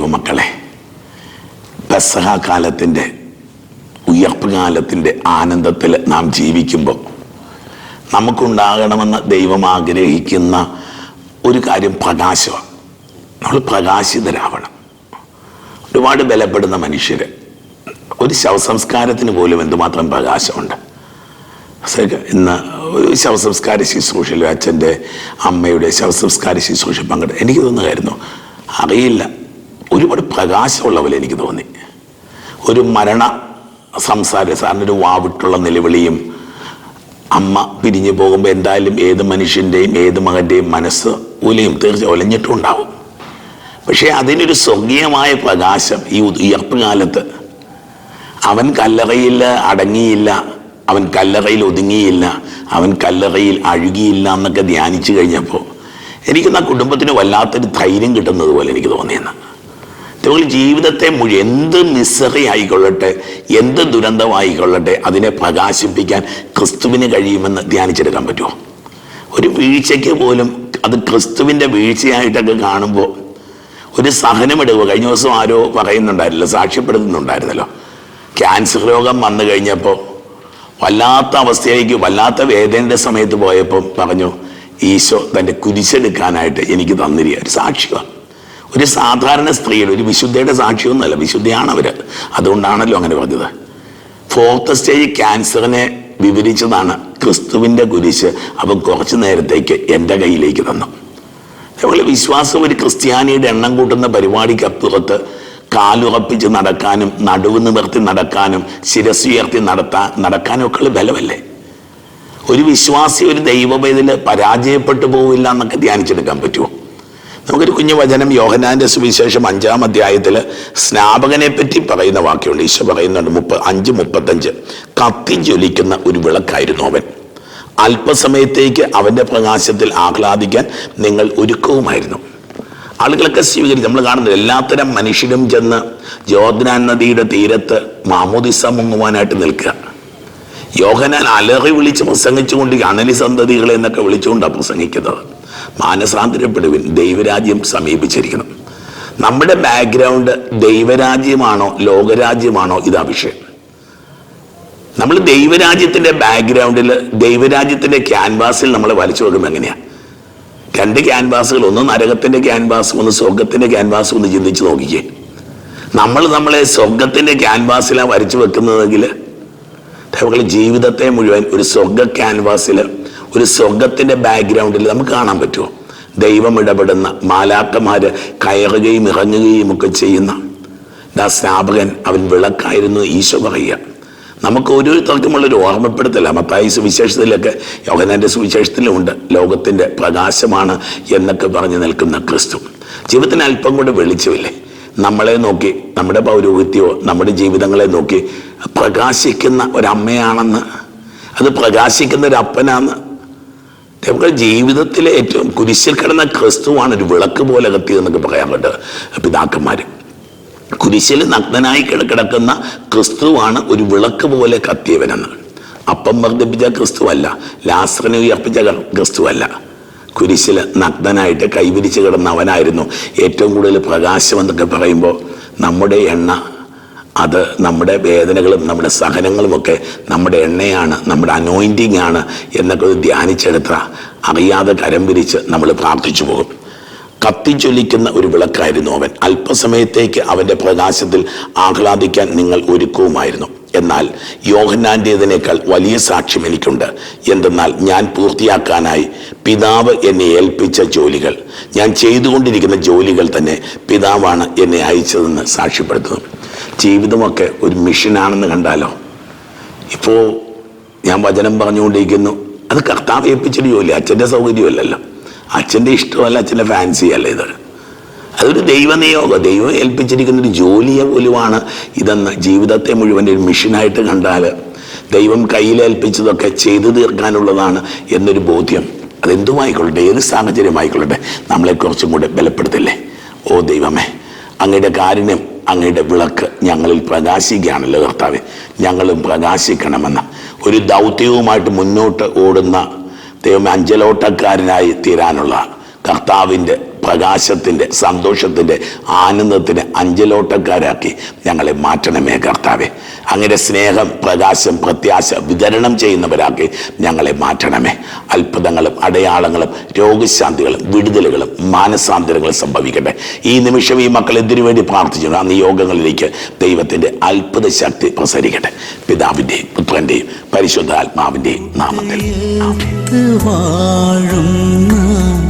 ദൈവമക്കളെ പെസഹ കാലത്തിന്റെ ഉയർപ്പ് കാലത്തിന്റെ ആനന്ദത്തിൽ നാം ജീവിക്കുമ്പോൾ നമുക്കുണ്ടാകണമെന്ന് ദൈവം ആഗ്രഹിക്കുന്ന ഒരു കാര്യം പ്രകാശമാണ്. നമ്മൾ പ്രകാശിതരാവണം. ഒരുപാട് ബലപ്പെടുന്ന മനുഷ്യർ ഒരു ശവസംസ്കാരത്തിന് പോലും എന്തുമാത്രം പ്രകാശമുണ്ട്. ഇന്ന് ഒരു ശവസംസ്കാര ശുശ്രൂഷയിൽ അച്ഛന്റെ അമ്മയുടെ ശവസംസ്കാര ശുശ്രൂഷ പങ്കെടുത്തു എനിക്ക് തോന്നുകയായിരുന്നു അറിയില്ല. ഒരുപാട് പ്രകാശമുള്ള പോലെ എനിക്ക് തോന്നി. ഒരു മരണ സംസാര സാറിന്റെ ഒരു വാവിട്ടുള്ള നിലവിളിയും അമ്മ പിരിഞ്ഞു പോകുമ്പോൾ എന്തായാലും ഏത് മനുഷ്യന്റെയും ഏത് മകന്റെയും മനസ്സ് ഉലയും തീർച്ച ഒലഞ്ഞിട്ടും ഉണ്ടാവും പക്ഷേ അതിനൊരു സ്വർഗീയമായ പ്രകാശം ഈ ഉയർപ്പ് കാലത്ത് അവൻ കല്ലറയിൽ അടങ്ങിയില്ല അവൻ കല്ലറയിൽ ഒതുങ്ങിയില്ല അവൻ കല്ലറയിൽ അഴുകിയില്ല എന്നൊക്കെ ധ്യാനിച്ചു കഴിഞ്ഞപ്പോൾ എനിക്ക് ആ കുടുംബത്തിന് വല്ലാത്തൊരു ധൈര്യം കിട്ടുന്നത് പോലെ എനിക്ക് തോന്നിയെന്ന്. നിങ്ങൾ ജീവിതത്തെ മുഴുവൻ എന്ത് മിസറി ആയിക്കൊള്ളട്ടെ എന്ത് ദുരന്തമായിക്കൊള്ളട്ടെ അതിനെ പ്രകാശിപ്പിക്കാൻ ക്രിസ്തുവിന് കഴിയുമെന്ന് ധ്യാനിച്ചെടുക്കാൻ പറ്റുമോ? ഒരു വീഴ്ചയ്ക്ക് പോലും അത് ക്രിസ്തുവിന്റെ വീഴ്ചയായിട്ടൊക്കെ കാണുമ്പോൾ ഒരു സഹനമെടുക്കുക. കഴിഞ്ഞ ദിവസം ആരോ പറയുന്നുണ്ടായിരുന്നല്ലോ സാക്ഷ്യപ്പെടുത്തുന്നുണ്ടായിരുന്നല്ലോ. ക്യാൻസർ രോഗം വന്നു കഴിഞ്ഞപ്പോൾ വല്ലാത്ത അവസ്ഥയിലേക്ക് വല്ലാത്ത വേദനയുടെ സമയത്ത് പോയപ്പോൾ പറഞ്ഞു ഈശോ തന്റെ കുരിശെടുക്കാനായിട്ട് എനിക്ക് തന്നിരിക്കുക ഒരു സാക്ഷിയാണ് ഒരു സാധാരണ സ്ത്രീയുടെ ഒരു വിശുദ്ധയുടെ സാക്ഷിയൊന്നുമല്ല. വിശുദ്ധയാണ് അവർ അതുകൊണ്ടാണല്ലോ അങ്ങനെ പറഞ്ഞത്. ഫോർത്ത് സ്റ്റേജ് ക്യാൻസറിനെ വിവരിച്ചതാണ് ക്രിസ്തുവിന്റെ കുരിശ് അവൻ കുറച്ച് നേരത്തേക്ക് എന്റെ കയ്യിലേക്ക് തന്നു. അതുപോലെ വിശ്വാസം ഒരു ക്രിസ്ത്യാനിയുടെ എണ്ണം കൂട്ടുന്ന പരിപാടിക്കപ്പുറത്ത് കാലുറപ്പിച്ച് നടക്കാനും നടുവ് നിവർത്തി നടക്കാനും ശിരസ് ഉയർത്തി നടത്താൻ നടക്കാനും ഒക്കെ ബലമല്ലേ? ഒരു വിശ്വാസി ഒരു ദൈവവേദിൽ പരാജയപ്പെട്ടു പോവില്ല എന്നൊക്കെ ധ്യാനിച്ചെടുക്കാൻ പറ്റുമോ? നമുക്കൊരു കുഞ്ഞു വചനം യോഹനാന്റെ സുവിശേഷം അഞ്ചാം അധ്യായത്തിൽ സ്നാപകനെ പറ്റി പറയുന്ന വാക്യമുണ്ട്. ഈശോ പറയുന്നുണ്ട് മുപ്പ അഞ്ച് മുപ്പത്തഞ്ച്. കത്തി ജ്വലിക്കുന്ന ഒരു വിളക്കായിരുന്നു അവൻ. അല്പസമയത്തേക്ക് അവന്റെ പ്രകാശത്തിൽ ആഹ്ലാദിക്കാൻ നിങ്ങൾ ഒരുക്കവുമായിരുന്നു. ആളുകളൊക്കെ സ്വീകരിച്ചു. നമ്മൾ കാണുന്നത് എല്ലാത്തരം മനുഷ്യരും ചെന്ന് ജോർദാൻ നദിയുടെ തീരത്ത് മാമോദിസ മുങ്ങുവാനായിട്ട് നിൽക്കുക. യോഹനാൻ അലറി വിളിച്ച് പ്രസംഗിച്ചുകൊണ്ട് അനലി സന്തതികളെ എന്നൊക്കെ വിളിച്ചുകൊണ്ടാണ് പ്രസംഗിക്കുന്നത്. മാനസാന്തരപ്പെടുവിൻ ദൈവരാജ്യം സമീപിച്ചിരിക്കണം നമ്മുടെ ബാക്ക്ഗ്രൗണ്ട് ദൈവരാജ്യമാണോ ലോകരാജ്യമാണോ ഇതാ വിഷയം. നമ്മൾ ദൈവരാജ്യത്തിന്റെ ബാക്ക്ഗ്രൗണ്ടിൽ ദൈവരാജ്യത്തിന്റെ ക്യാൻവാസിൽ നമ്മൾ വലിച്ചു നോക്കുമ്പോൾ എങ്ങനെയാണ് രണ്ട് ക്യാൻവാസുകൾ ഒന്ന് നരകത്തിന്റെ ക്യാൻവാസും ഒന്ന് സ്വർഗത്തിന്റെ ക്യാൻവാസും ഒന്ന് ചിന്തിച്ച് നോക്കിക്കേ. നമ്മൾ നമ്മളെ സ്വർഗത്തിന്റെ ക്യാൻവാസിലാണ് വരച്ചു വെക്കുന്നതെങ്കിൽ ജീവിതത്തെ മുഴുവൻ ഒരു സ്വർഗ ക്യാൻവാസിൽ ഒരു സ്വർഗത്തിന്റെ ബാക്ക്ഗ്രൗണ്ടിൽ നമുക്ക് കാണാൻ പറ്റുമോ? ദൈവം ഇടപെടുന്ന മാലാക്കന്മാർ കയറുകയും ഇറങ്ങുകയും ഒക്കെ ചെയ്യുന്ന ദാ സ്നാപകൻ അവൻ വിളക്കായിരുന്നു ഈശോ പറയുക. നമുക്ക് ഓരോരുത്തർക്കുമുള്ളൊരു ഓർമ്മപ്പെടുത്തല. മത്തായി സുവിശേഷത്തിലൊക്കെ യോഗനാന്റെ സുവിശേഷത്തിലുമുണ്ട്. ലോകത്തിന്റെ പ്രകാശമാണ് എന്നൊക്കെ പറഞ്ഞു നിൽക്കുന്ന ക്രിസ്തു. ജീവിതത്തിന് അല്പം കൂടെ വെളിച്ചമില്ലേ? നമ്മളെ നോക്കി നമ്മുടെ പൗരോഹിത്യമോ നമ്മുടെ ജീവിതങ്ങളെ നോക്കി പ്രകാശിക്കുന്ന ഒരമ്മയാണെന്ന് അത് പ്രകാശിക്കുന്ന ഒരു അപ്പനാന്ന് നമ്മുടെ ജീവിതത്തിലെ ഏറ്റവും കുരിശിൽ കിടന്ന ക്രിസ്തുവാണ് ഒരു വിളക്ക് പോലെ കത്തിയതെന്നൊക്കെ പറയാൻ പറ്റുക പിതാക്കന്മാർ കുരിശിൽ നഗ്നനായി കിട- കിടക്കുന്ന ക്രിസ്തുവാണ് ഒരു വിളക്ക് പോലെ കത്തിയവനെന്ന്. അപ്പം വർദ്ധിപ്പിച്ച ക്രിസ്തുവല്ല ലാസറിനെ ഉയർപ്പിച്ച ക്രിസ്തുവല്ല. കുരിശിൽ നഗ്നനായിട്ട് കൈവിരിച്ച് കിടന്നവനായിരുന്നു. ഏറ്റവും കൂടുതൽ പ്രകാശം എന്നൊക്കെ പറയുമ്പോൾ നമ്മുടെ എണ്ണ അത് നമ്മുടെ വേദനകളും നമ്മുടെ സഹനങ്ങളും ഒക്കെ നമ്മുടെ എണ്ണയാണ് നമ്മുടെ അനോയിന്റിങ് ആണ് എന്നൊക്കെ ധ്യാനിച്ചെടുത്ത അറിയാതെ കരം പിരിച്ച് നമ്മൾ പ്രാർത്ഥിച്ചു പോകും. കത്തിച്ചൊലിക്കുന്ന ഒരു വിളക്കായിരുന്നു അവൻ. അല്പസമയത്തേക്ക് അവന്റെ പ്രകാശത്തിൽ ആഹ്ലാദിക്കാൻ നിങ്ങൾ ഒരുക്കവുമായിരുന്നു എന്നാൽ യോഹന്നാന്റേതിനേക്കാൾ വലിയ സാക്ഷ്യം എനിക്കുണ്ട്. എന്തെന്നാൽ ഞാൻ പൂർത്തിയാക്കാനായി പിതാവ് എന്നെ ഏൽപ്പിച്ച ജോലികൾ. ഞാൻ ചെയ്തുകൊണ്ടിരിക്കുന്ന ജോലികൾ തന്നെ പിതാവാണ് എന്നെ അയച്ചതെന്ന് സാക്ഷ്യപ്പെടുത്തുന്നു. ജീവിതമൊക്കെ ഒരു മിഷനാണെന്ന് കണ്ടാലോ? ഇപ്പോൾ ഞാൻ വചനം പറഞ്ഞുകൊണ്ടിരിക്കുന്നു. അത് കർത്താവ് ഏൽപ്പിച്ചിട്ട് ജോലി അച്ഛന്റെ സൗകര്യമല്ലല്ലോ അച്ഛന്റെ ഇഷ്ടമല്ല അച്ഛന്റെ ഫാൻസി അല്ല ഇത്. അതൊരു ദൈവനിയോഗം. ദൈവം ഏൽപ്പിച്ചിരിക്കുന്ന ഒരു ജോലിയെ പോലുമാണ് ഇതെന്ന് ജീവിതത്തെ മുഴുവൻ ഒരു മിഷനായിട്ട് കണ്ടാൽ ദൈവം കയ്യിലേൽപ്പിച്ചതൊക്കെ ചെയ്തു തീർക്കാനുള്ളതാണ് എന്നൊരു ബോധ്യം. അതെന്തുമായിക്കൊള്ളട്ടെ? ഏത് സാഹചര്യമായിക്കൊള്ളട്ടെ? നമ്മളെ കുറച്ചും കൂടെ ബലപ്പെടുത്തില്ലേ? ഓ ദൈവമേ അങ്ങയുടെ കാരുണ്യം അങ്ങയുടെ വിളക്ക് ഞങ്ങളിൽ പ്രകാശിക്കുകയാണല്ലോ കർത്താവ്. ഞങ്ങളും പ്രകാശിക്കണമെന്ന്. ഒരു ദൗത്യവുമായിട്ട് മുന്നോട്ട് ഓടുന്ന ദൈവം അഞ്ചലോട്ടക്കാരനായി തീരാനുള്ള കർത്താവിന്റെ പ്രകാശത്തിന്റെ സന്തോഷത്തിന്റെ ആനന്ദത്തിന്റെ അഞ്ചലോട്ടക്കാരാക്കി ഞങ്ങളെ മാറ്റണമേ കർത്താവെ. അങ്ങനെ സ്നേഹം പ്രകാശം പ്രത്യാശ വിതരണം ചെയ്യുന്നവരാക്കി ഞങ്ങളെ മാറ്റണമേ. അത്ഭുതങ്ങളും അടയാളങ്ങളും രോഗശാന്തികളും വിടുതലുകളും മാനസാന്തരങ്ങളും സംഭവിക്കട്ടെ. ഈ നിമിഷം ഈ മക്കൾ എന്തിനു വേണ്ടി പ്രാർത്ഥിച്ചു അന്ന് യോഗങ്ങളിലേക്ക് ദൈവത്തിന്റെ അത്ഭുത ശക്തി പ്രസരിക്കട്ടെ. പിതാവിന്റെയും പുത്രന്റെയും പരിശുദ്ധാത്മാവിന്റെയും നാമത്തിൽ. ആമേൻ.